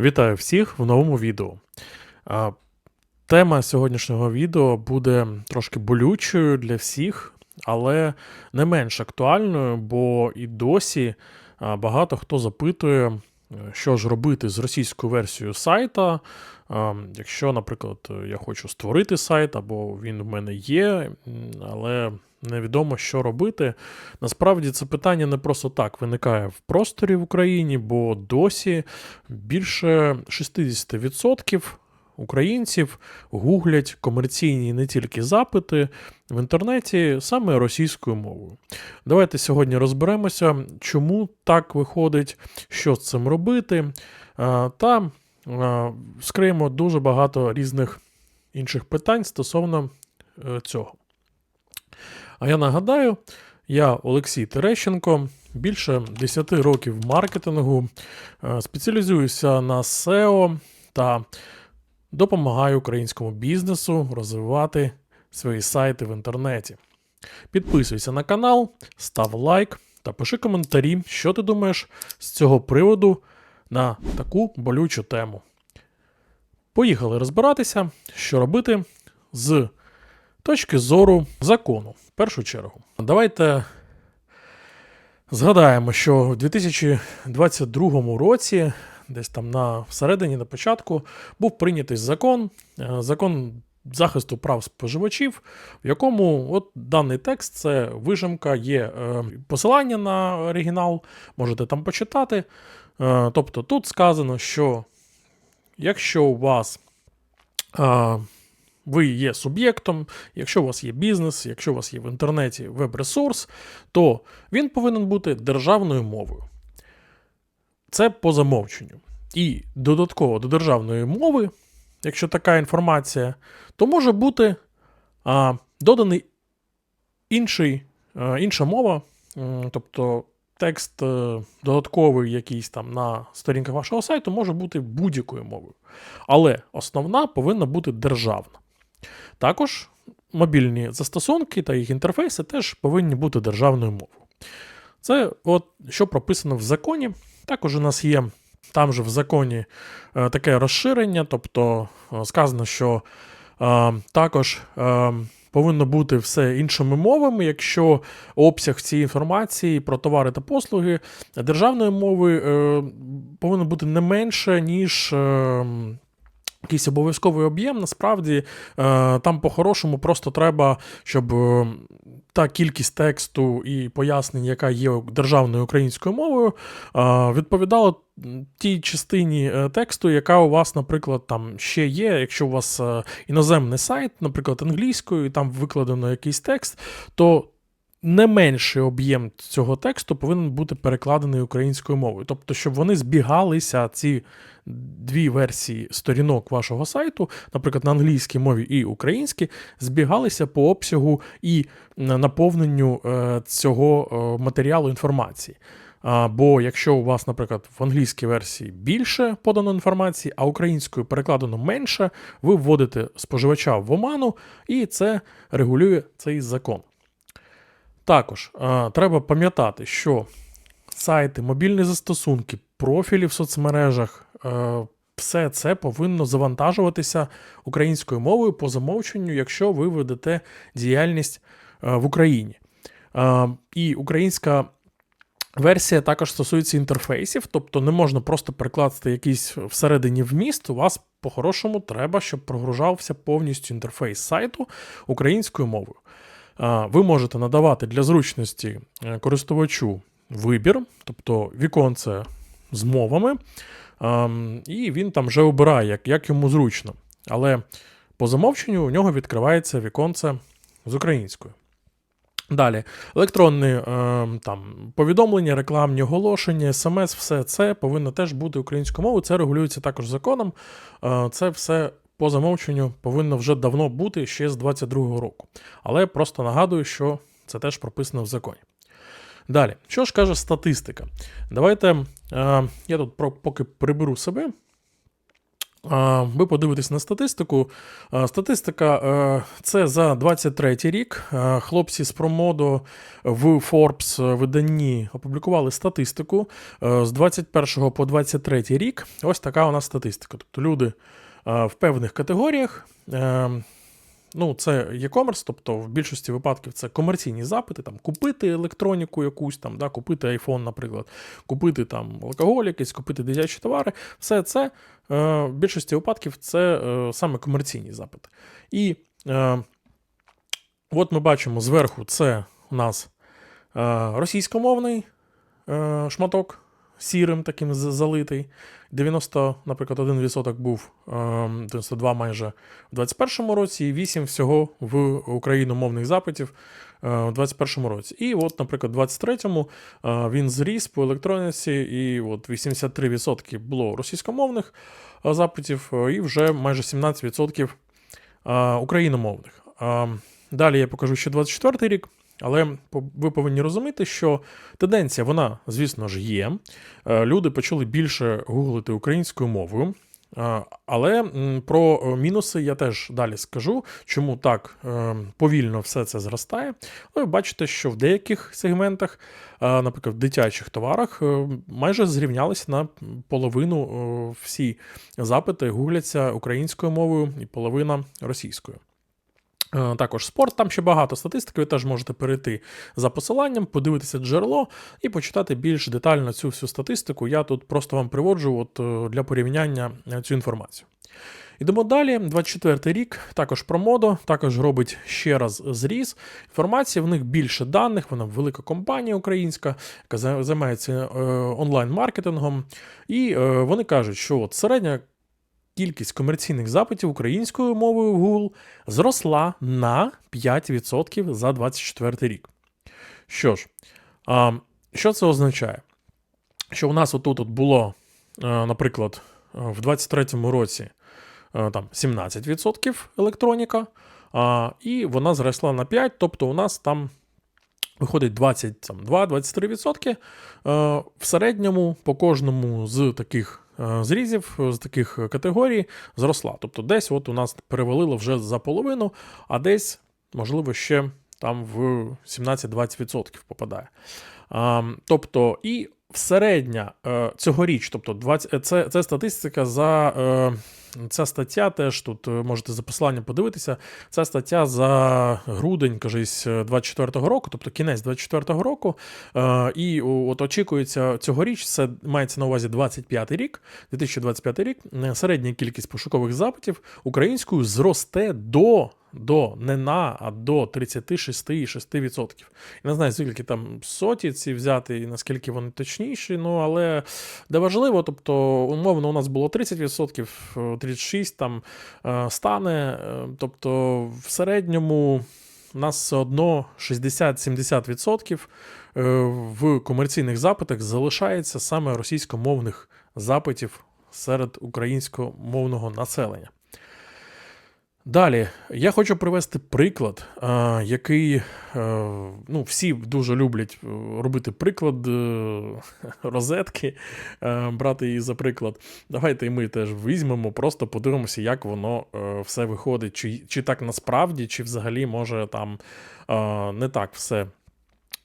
Вітаю всіх в новому відео. Тема сьогоднішнього відео буде трошки болючою для всіх, але не менш актуальною, бо і досі багато хто запитує, е, що ж робити з російською версією сайта. Якщо, наприклад, я хочу створити сайт, або він в мене є, але невідомо, що робити. Насправді це питання не просто так виникає в просторі в Україні, бо досі більше 60% українців гуглять комерційні не тільки запити в інтернеті саме російською мовою. Давайте сьогодні розберемося, чому так виходить, що з цим робити, та скриємо дуже багато різних інших питань стосовно е, цього. А я нагадаю, я Олексій Терещенко, більше 10 років маркетингу, е, спеціалізуюся на SEO та допомагаю українському бізнесу розвивати свої сайти в інтернеті. Підписуйся на канал, став лайк та пиши коментарі, що ти думаєш з цього приводу на таку болючу тему. Поїхали розбиратися, що робити з точки зору закону. В першу чергу. Давайте згадаємо, що в 2022 році, десь там на всередині, на початку, був прийнятий закон, е, закон захисту прав споживачів, в якому от даний текст це вижимка, є е, посилання на оригінал, можете там почитати. Е, Тобто тут сказано, що якщо у вас ви є суб'єктом, якщо у вас є бізнес, якщо у вас є в інтернеті веб-ресурс, то він повинен бути державною мовою. Це по замовченню. І додатково до державної мови, якщо така інформація, то може бути а, доданий інший, а, інша мова, тобто текст е, додатковий якийсь там на сторінках вашого сайту може бути будь-якою мовою. Але основна повинна бути державна. Також мобільні застосунки та їх інтерфейси теж повинні бути державною мовою. Це от що прописано в законі. Також у нас є там же в законі е, таке розширення, тобто е, сказано, що е, також е, повинно бути все іншими мовами, якщо обсяг цієї інформації про товари та послуги державної мови е, повинен бути не менше, ніж. Е, Якийсь обов'язковий об'єм, насправді е, там по-хорошому просто треба, щоб е, та кількість тексту і пояснень, яка є державною українською мовою, е, відповідала тій частині тексту, яка у вас, наприклад, там ще є. Якщо у вас іноземний сайт, наприклад, англійською, і там викладено якийсь текст, то не менший об'єм цього тексту повинен бути перекладений українською мовою. Тобто, щоб вони збігалися, ці дві версії сторінок вашого сайту, наприклад, на англійській мові і українській, збігалися по обсягу і наповненню е, цього е, матеріалу інформації. Бо якщо у вас, наприклад, в англійській версії більше подано інформації, а українською перекладено менше, ви вводите споживача в оману, і це регулює цей закон. Також е, треба пам'ятати, що сайти, мобільні застосунки, профілі в соцмережах, е, все це повинно завантажуватися українською мовою по замовченню, якщо ви ведете діяльність е, в Україні. Е, і українська версія також стосується інтерфейсів, тобто не можна просто перекласти якийсь всередині вміст. У вас по-хорошому треба, щоб прогружався повністю інтерфейс сайту українською мовою. Ви можете надавати для зручності е, користувачу вибір, тобто віконце з мовами, і він там вже обирає, як, як йому зручно. Але по замовченню у нього відкривається віконце з українською. Далі, електронні е, там, повідомлення, рекламні оголошення, смс, все це повинно теж бути українською мовою. Це регулюється також законом. Е, це все по замовченню повинно вже давно бути ще з 22-го року. Але просто нагадую, що це теж прописано в законі. Далі, що ж каже статистика? Давайте е, я тут поки приберу себе. А, Ви подивитесь на статистику. А, Статистика е, це за 23 рік. Е, Хлопці з Промодо в Forbes виданні опублікували статистику е, з 21 по 23 рік. Ось така у нас статистика. Тобто люди е, в певних категоріях. е, Ну, це e-commerce, тобто в більшості випадків це комерційні запити, там купити електроніку якусь, там, да, купити iPhone, наприклад, купити там алкоголь, якийсь, купити дитячі товари. Все це е, в більшості випадків це е, саме комерційні запити. І е, от ми бачимо зверху, це у нас е, російськомовний е, шматок сірим таким залитий. 90, наприклад, 1% був, е, 92 майже в 21-му році, і 8 всього в україномовних запитів е, в 21-му році. І от, наприклад, в 23-му е, він зріс по електроніці, і от 83% було російськомовних е, запитів, і вже майже 17% е, україномовних. Е, Далі я покажу ще 24-й рік. Але ви повинні розуміти, що тенденція, вона, звісно ж, є. Е, Люди почали більше гуглити українською мовою. Е, Але про е, мінуси я теж далі скажу, чому так повільно все це зростає. Ви бачите, що в деяких сегментах, наприклад, в дитячих товарах, майже зрівнялися на половину всі запити гугляться українською мовою і половина російською. Е, Також спорт, там ще багато статистики, ви теж можете перейти за посиланням, подивитися джерело і почитати більш детально цю всю статистику. Я тут просто вам приводжу от, е, для порівняння е, цю інформацію. Ідемо далі. 24 й рік, також про модо, також робить ще раз зріз. Інформації в них більше даних, вона велика компанія українська, яка займається онлайн-маркетингом. І вони кажуть, що от середня кількість комерційних запитів українською мовою в Google зросла на 5% за 24 рік. Що ж, а, що це означає? Що у нас отут от було, е, наприклад, в 23-му році е, там 17% електроніка, а, і вона зросла на 5%, тобто у нас там виходить 22-23%. Е, В середньому по кожному з таких зрізів, з таких категорій зросла. Тобто десь от у нас перевалило вже за половину, а десь, можливо, ще там в 17-20% попадає. Тобто, і середня е, цьогоріч, тобто 20, е, це, це статистика за. Е, Ця стаття теж тут е, можете за посиланням подивитися. Ця стаття за грудень, кажись, 24-го року, тобто кінець 24-го року. Е, і от очікується цьогоріч, це мається на увазі 25 рік, 2025 рік. е, Середня кількість пошукових запитів українською зросте до. До не на, а до 36,6%. Я не знаю, скільки там соті ці взяти, і наскільки вони точніші, ну але де важливо, тобто, умовно, у нас було 30%, е, 36 там е, стане. е, Тобто, в середньому у нас все одно 60-70% е, в комерційних запитах залишається саме російськомовних запитів серед українськомовного населення. Далі я хочу привести приклад, який е, ну, всі дуже люблять е, робити приклад е, розетки, брати її за приклад. Давайте і ми теж візьмемо, просто подивимося, як воно все виходить, чи, чи так насправді, чи взагалі може там не так все.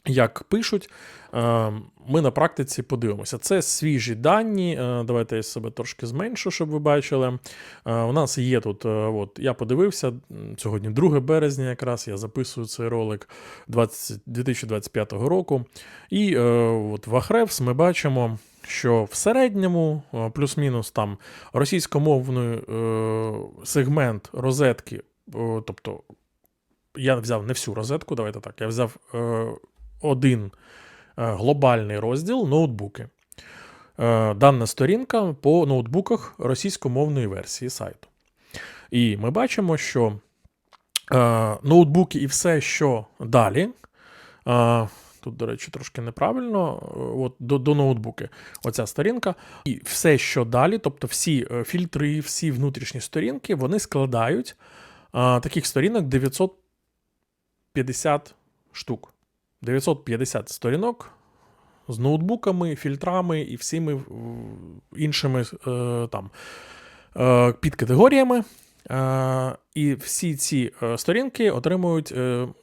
Як пишуть, Е, ми на практиці подивимося. Це свіжі дані. Е, Давайте я себе трошки зменшу, щоб ви бачили. Е, У нас є тут, от я подивився сьогодні, 2 березня, якраз я записую цей ролик 20, 2025 року. І от в Ahrefs ми бачимо. Що в середньому, плюс-мінус там російськомовний е, сегмент розетки, е, тобто я взяв не всю розетку, давайте так, я взяв е, один е, глобальний розділ ноутбуки. Е, Дана сторінка по ноутбуках російськомовної версії сайту. І ми бачимо, що е, ноутбуки і все, що далі. Тут, до речі, трошки неправильно. От до, до ноутбуки. Оця сторінка. І все, що далі, тобто всі фільтри, всі внутрішні сторінки, вони складають е, таких сторінок 950 штук. 950 сторінок з ноутбуками, фільтрами і всіми е, іншими е, там е, під. Е, І всі ці сторінки отримують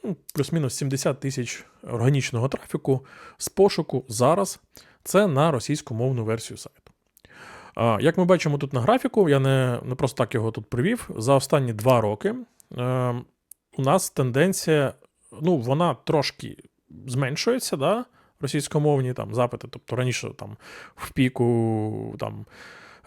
ну, плюс-мінус 70 тисяч органічного трафіку з пошуку зараз. Це на російськомовну версію сайту. Як ми бачимо тут на графіку, я не, не просто так його тут привів. За останні два роки у нас тенденція, ну, вона трошки зменшується, да? російськомовні там запити. Тобто раніше там в піку там.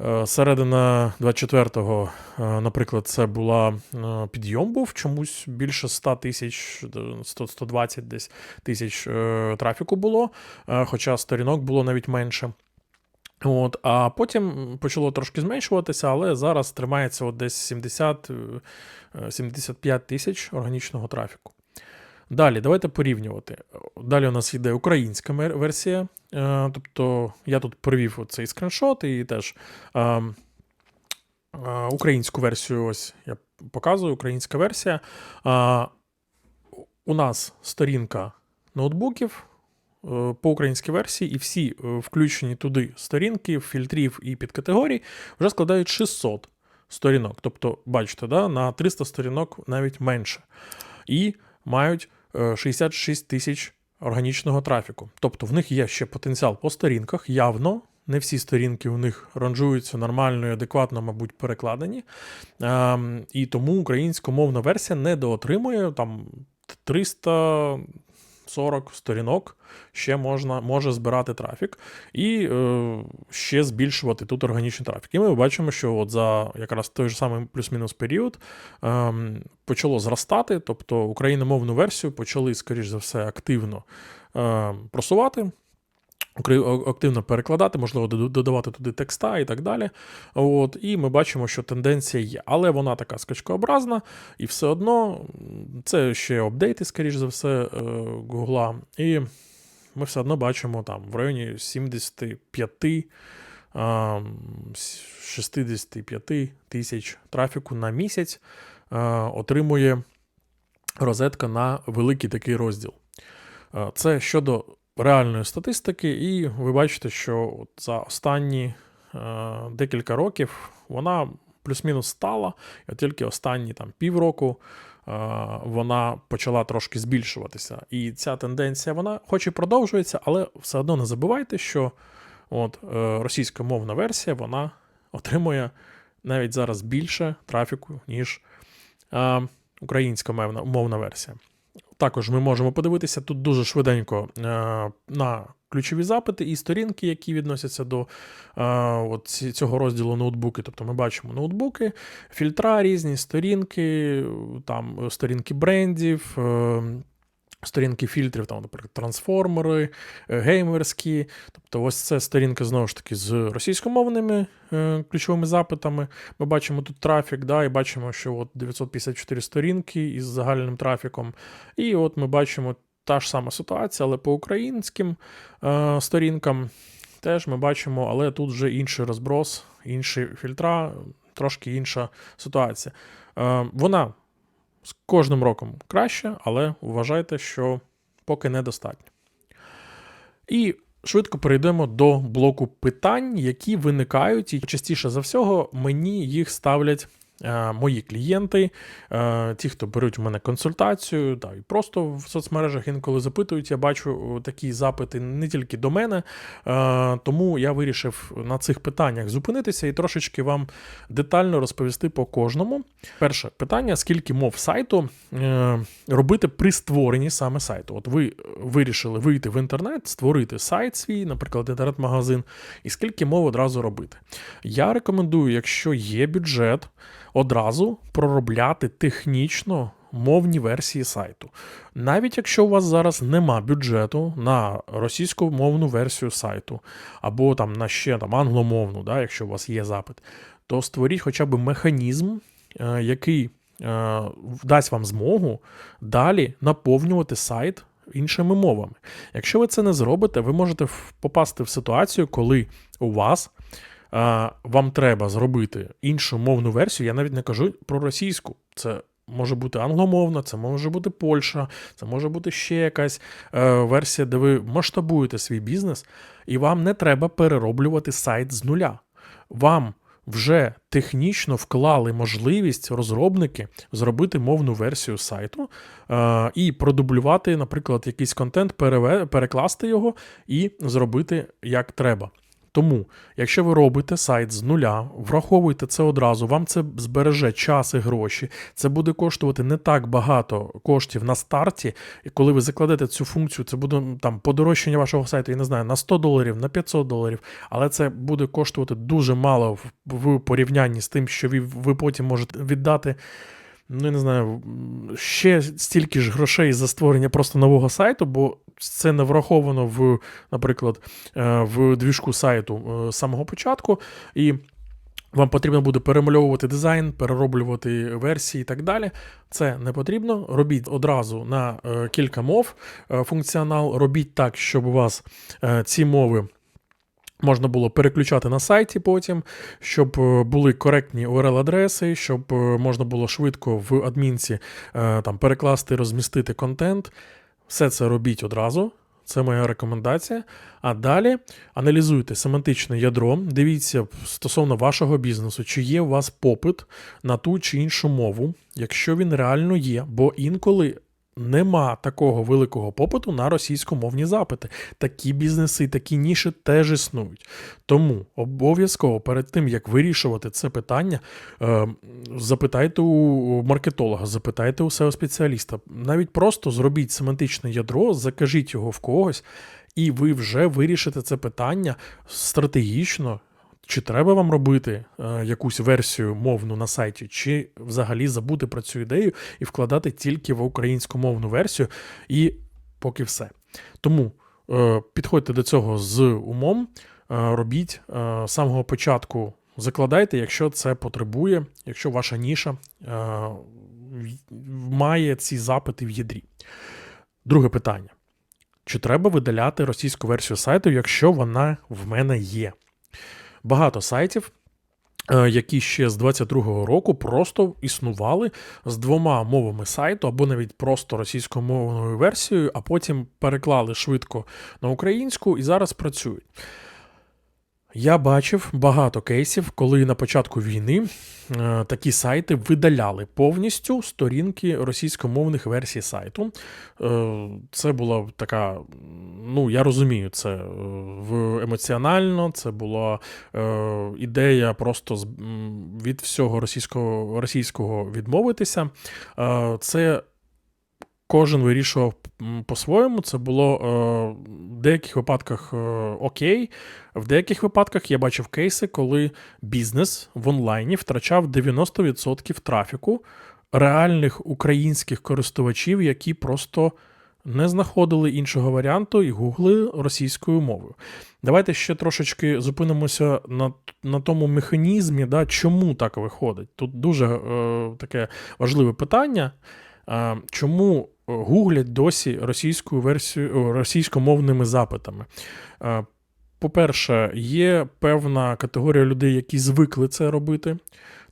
е, Середина 24-го, е, наприклад, це була е, підйом був чомусь більше 100 тисяч, е, 100 120 десь тисяч трафіку було, хоча сторінок було навіть менше. От, а потім почало трошки зменшуватися, але зараз тримається от десь 70, е, 75 тисяч органічного трафіку. Далі, давайте порівнювати. Далі у нас йде українська версія. Е, Тобто я тут привів цей скріншот і теж е, е, українську версію. Ось я показую, українська версія. Е, У нас сторінка ноутбуків по українській версії, і всі включені туди сторінки, фільтрів і підкатегорій вже складають 600 сторінок. Тобто, бачите, да, на 300 сторінок навіть менше. І мають 66 тисяч органічного трафіку. Тобто в них є ще потенціал по сторінках, явно. Не всі сторінки у них ранжуються нормально і адекватно, мабуть, перекладені. Ем, і тому українськомовна версія недоотримує там 340 сторінок ще можна, може збирати трафік і е, ще збільшувати тут органічний трафік. І ми бачимо, що от за якраз той же самий плюс-мінус період е, почало зростати, тобто україномовну версію почали, скоріш за все, активно е, просувати. Активно перекладати, можливо, додавати туди текста і так далі. От, і ми бачимо, що тенденція є. Але вона така скачкообразна, і все одно це ще апдейти, скоріш за все, е, Гугла. І ми все одно бачимо там в районі 75. 65 тисяч трафіку на місяць отримує розетка на великий такий розділ. Це щодо реальної статистики, і ви бачите, що от за останні е, декілька років вона плюс-мінус стала, і тільки останні там півроку е, вона почала трошки збільшуватися. І ця тенденція, вона хоч і продовжується, але все одно не забувайте, що от, е, російськомовна версія вона отримує навіть зараз більше трафіку, ніж е, українська мовна версія. Також ми можемо подивитися тут дуже швиденько е, на ключові запити і сторінки, які відносяться до е, от цього розділу ноутбуки. Тобто ми бачимо ноутбуки, фільтра різні, сторінки, там е, сторінки брендів. Сторінки фільтрів, там, наприклад, трансформери, е, геймерські. Тобто, ось це сторінки знову ж таки з російськомовними е, ключовими запитами. Ми бачимо тут трафік, да, і бачимо, що от 954 сторінки із загальним трафіком. І от ми бачимо та ж сама ситуація, але по українським е, сторінкам теж ми бачимо, але тут вже інший розброс, інші фільтра, трошки інша ситуація. Е, вона з кожним роком краще, але вважайте, що поки недостатньо. І швидко перейдемо до блоку питань, які виникають, і частіше за всього мені їх ставлять. Е, Мої клієнти, е, ті, хто беруть у мене консультацію, та і просто в соцмережах інколи запитують, я бачу такі запити не тільки до мене. Е, Тому я вирішив на цих питаннях зупинитися і трошечки вам детально розповісти по кожному. Перше питання: скільки мов сайту робити при створенні саме сайту? От ви вирішили вийти в інтернет, створити сайт свій, наприклад, інтернет-магазин, і скільки мов одразу робити. Я рекомендую, якщо є бюджет, одразу проробляти технічно. Мовні версії сайту. Навіть якщо у вас зараз нема бюджету на російськомовну версію сайту, або там на ще там англомовну, да, якщо у вас є запит, то створіть хоча б механізм, е, який е, дасть вам змогу далі наповнювати сайт іншими мовами. Якщо ви це не зробите, ви можете попасти в ситуацію, коли у вас вам треба зробити іншу мовну версію. Я навіть не кажу про російську. Це може бути англомовна, це може бути Польща, це може бути ще якась е, версія, де ви масштабуєте свій бізнес, і вам не треба перероблювати сайт з нуля. Вам вже технічно вклали можливість розробники зробити мовну версію сайту е, і продублювати, наприклад, якийсь контент, перекласти його і зробити як треба. Тому, якщо ви робите сайт з нуля, враховуйте це одразу, вам це збереже час і гроші. Це буде коштувати не так багато коштів на старті. І коли ви закладете цю функцію, це буде там подорожчання вашого сайту, я не знаю, на 100 доларів, на 500 доларів, але це буде коштувати дуже мало в, порівнянні з тим, що ви потім можете віддати. Ну, я не знаю, ще стільки ж грошей за створення просто нового сайту, бо це не враховано в, наприклад, е, в двіжку сайту е, з самого початку. І вам потрібно буде перемальовувати дизайн, перероблювати версії і так далі. Це не потрібно. Робіть одразу на е, кілька мов функціонал. Робіть так, щоб у вас ці мови. Можна було переключати на сайті потім, щоб були коректні URL-адреси, щоб можна було швидко в адмінці там, перекласти, розмістити контент. Все це робіть одразу. Це моя рекомендація. А далі аналізуйте семантичне ядро, дивіться стосовно вашого бізнесу, чи є у вас попит на ту чи іншу мову, якщо він реально є, бо інколи. Нема такого великого попиту на російськомовні запити. Такі бізнеси, такі ніші теж існують. Тому обов'язково перед тим, як вирішувати це питання, е, запитайте у маркетолога, запитайте у SEO спеціаліста. Навіть просто зробіть семантичне ядро, закажіть його в когось, і ви вже вирішите це питання стратегічно. Чи треба вам робити е, якусь версію мовну на сайті, чи взагалі забути про цю ідею і вкладати тільки в українськомовну версію, і поки все. Тому е, підходьте до цього з умом, е, робіть е, з самого початку, закладайте, якщо це потребує, якщо ваша ніша е, має ці запити в ядрі. Друге питання: чи треба видаляти російську версію сайту, якщо вона в мене є? Багато сайтів. е, Які ще з 22-го року просто існували з двома мовами сайту, або навіть просто російськомовною версією, а потім переклали швидко на українську і зараз працюють. Я бачив багато кейсів, коли на початку війни е, такі сайти видаляли повністю сторінки російськомовних версій сайту. Е, це була така, ну я розумію, це е, в емоціонально, це була ідея просто від всього російського, російського відмовитися. Це кожен вирішував по-своєму. Це було е, в деяких випадках е, окей. В деяких випадках я бачив кейси, коли бізнес в онлайні втрачав 90% трафіку реальних українських користувачів, які просто не знаходили іншого варіанту і гугли російською мовою. Давайте ще трошечки зупинимося на, на тому механізмі, да, чому так виходить. Тут дуже е, таке важливе питання. Е, чому гуглять досі російською версією російськомовними запитами? Е, По-перше, є певна категорія людей, які звикли це робити.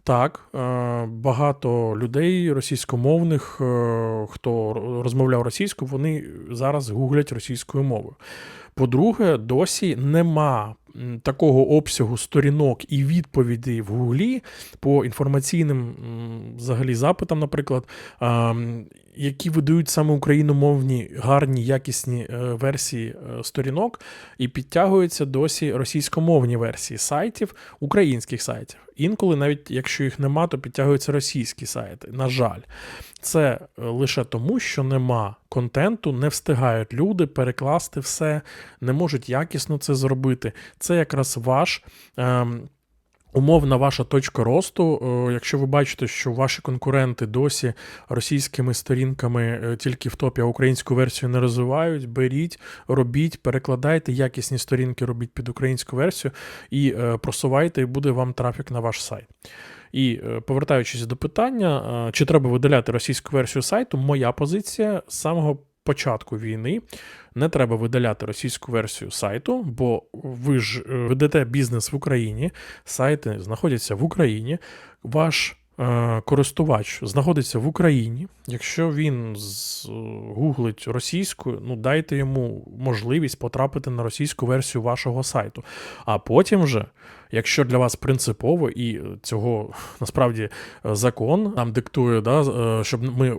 Так, е, багато людей російськомовних, е, хто розмовляв російською, вони зараз гуглять російською мовою. По-друге, досі нема такого обсягу сторінок і відповідей в Гуглі по інформаційним взагалі запитам, наприклад, які видають саме україномовні гарні якісні е, версії е, сторінок, і підтягуються досі російськомовні версії сайтів, українських сайтів. Інколи, навіть якщо їх нема, то підтягуються російські сайти. На жаль, це е, лише тому, що нема контенту, не встигають люди перекласти все, не можуть якісно це зробити. Це якраз ваш. Ем, Умовна ваша точка росту, Е, якщо ви бачите, що ваші конкуренти досі російськими сторінками е, тільки в топі, а українську версію не розвивають, беріть, робіть, перекладайте якісні сторінки, робіть під українську версію і е, просувайте, і буде вам трафік на ваш сайт. І повертаючись до питання, чи треба видаляти російську версію сайту, моя позиція з самого початку війни не треба видаляти російську версію сайту, бо ви ж е, ведете бізнес в Україні, сайти знаходяться в Україні. Ваш е, користувач знаходиться в Україні, якщо він з- гуглить російською, ну дайте йому можливість потрапити на російську версію вашого сайту. А потім вже, якщо для вас принципово і цього насправді е, закон нам диктує, да, е, щоб ми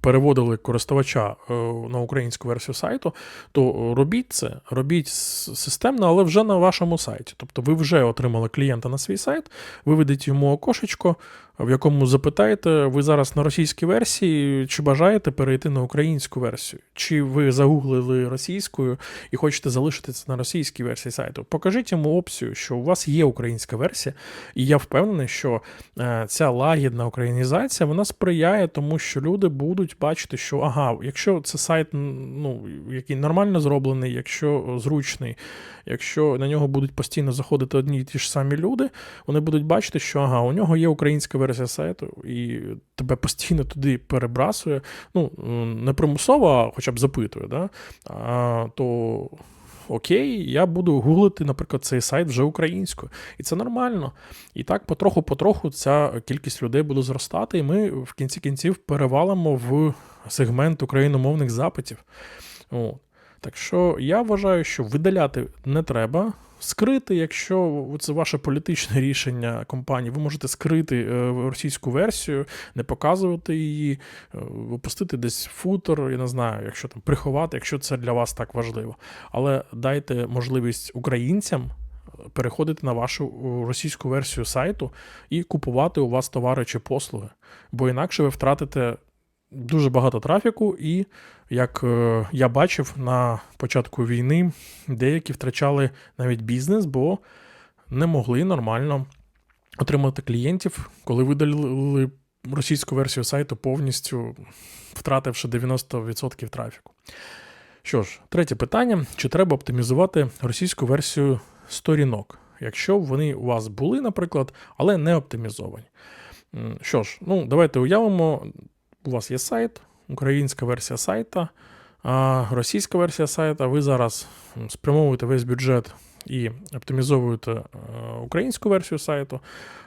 переводили користувача е, на українську версію сайту, то робіть це, робіть системно, але вже на вашому сайті. Тобто ви вже отримали клієнта на свій сайт, виведіть йому окошечко, в якому запитаєте, ви зараз на російській версії, чи бажаєте перейти на українську версію, чи ви загуглили російською і хочете залишитися на російській версії сайту. Покажіть йому опцію, що у вас є українська версія, і я впевнений, що е, ця лагідна українізація вона сприяє тому, що люди будуть бачити, що ага, якщо це сайт, ну, який нормально зроблений, якщо зручний, якщо на нього будуть постійно заходити одні і ті ж самі люди, вони будуть бачити, що ага, у нього є українська версія сайту, і тебе постійно туди перебрасує. Ну, не примусово, а хоча б запитує, да? а, то. Окей, я буду гуглити, наприклад, цей сайт вже українською. І це нормально. І так потроху-потроху ця кількість людей буде зростати, і ми в кінці кінців перевалимо в сегмент україномовних запитів. От. Так що я вважаю, що видаляти не треба. Скрити, якщо це ваше політичне рішення компанії, ви можете скрити е, російську версію, не показувати її, е, випустити десь футер, я не знаю, якщо там приховати, якщо це для вас так важливо. Але дайте можливість українцям е, переходити на вашу російську версію сайту і купувати у вас товари чи послуги. Бо інакше ви втратите дуже багато трафіку, і як е, я бачив на початку війни, деякі втрачали навіть бізнес, бо не могли нормально отримати клієнтів, коли видалили російську версію сайту повністю втративши 90% трафіку. Що ж, третє питання: чи треба оптимізувати російську версію сторінок, якщо вони у вас були, наприклад, але не оптимізовані? Що ж, ну давайте уявимо, у вас є сайт, українська версія сайта, російська версія сайта. Ви зараз спрямовуєте весь бюджет і оптимізовуєте е, українську версію сайту.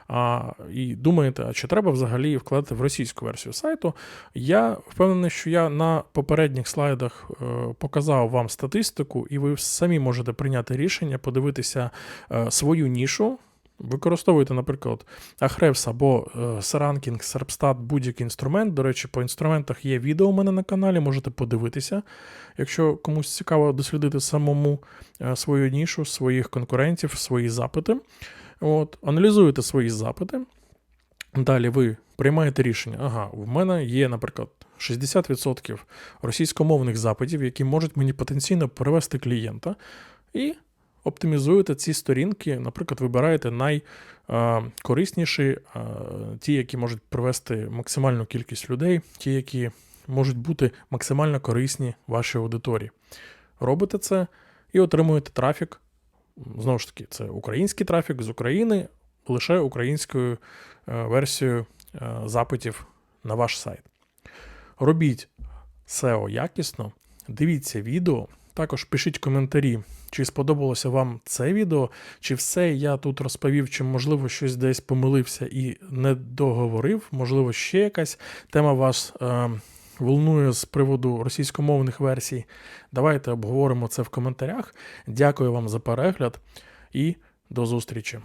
А, і думаєте, чи треба взагалі вкладати в російську версію сайту? Я впевнений, що я на попередніх слайдах е, показав вам статистику, і ви самі можете прийняти рішення, подивитися е, свою нішу. Використовуйте, наприклад, Ahrefs або е, Saranking, Serpstat, будь-який інструмент. До речі, по інструментах є відео у мене на каналі, можете подивитися, якщо комусь цікаво дослідити самому е, свою нішу, своїх конкурентів, свої запити. От, аналізуєте свої запити. Далі ви приймаєте рішення. Ага, в мене є, наприклад, 60% російськомовних запитів, які можуть мені потенційно перевести клієнта. І оптимізуєте ці сторінки, наприклад, вибираєте найкорисніші, ті, які можуть привести максимальну кількість людей, ті, які можуть бути максимально корисні вашій аудиторії. Робите це і отримуєте трафік. Знову ж таки, це український трафік з України, лише українською е, версією е, запитів на ваш сайт. Робіть SEO якісно, дивіться відео, також пишіть коментарі, чи сподобалося вам це відео, чи все я тут розповів, чи, можливо, щось десь помилився і не договорив, можливо, ще якась тема вас е, волнує з приводу російськомовних версій. Давайте обговоримо це в коментарях. Дякую вам за перегляд і до зустрічі.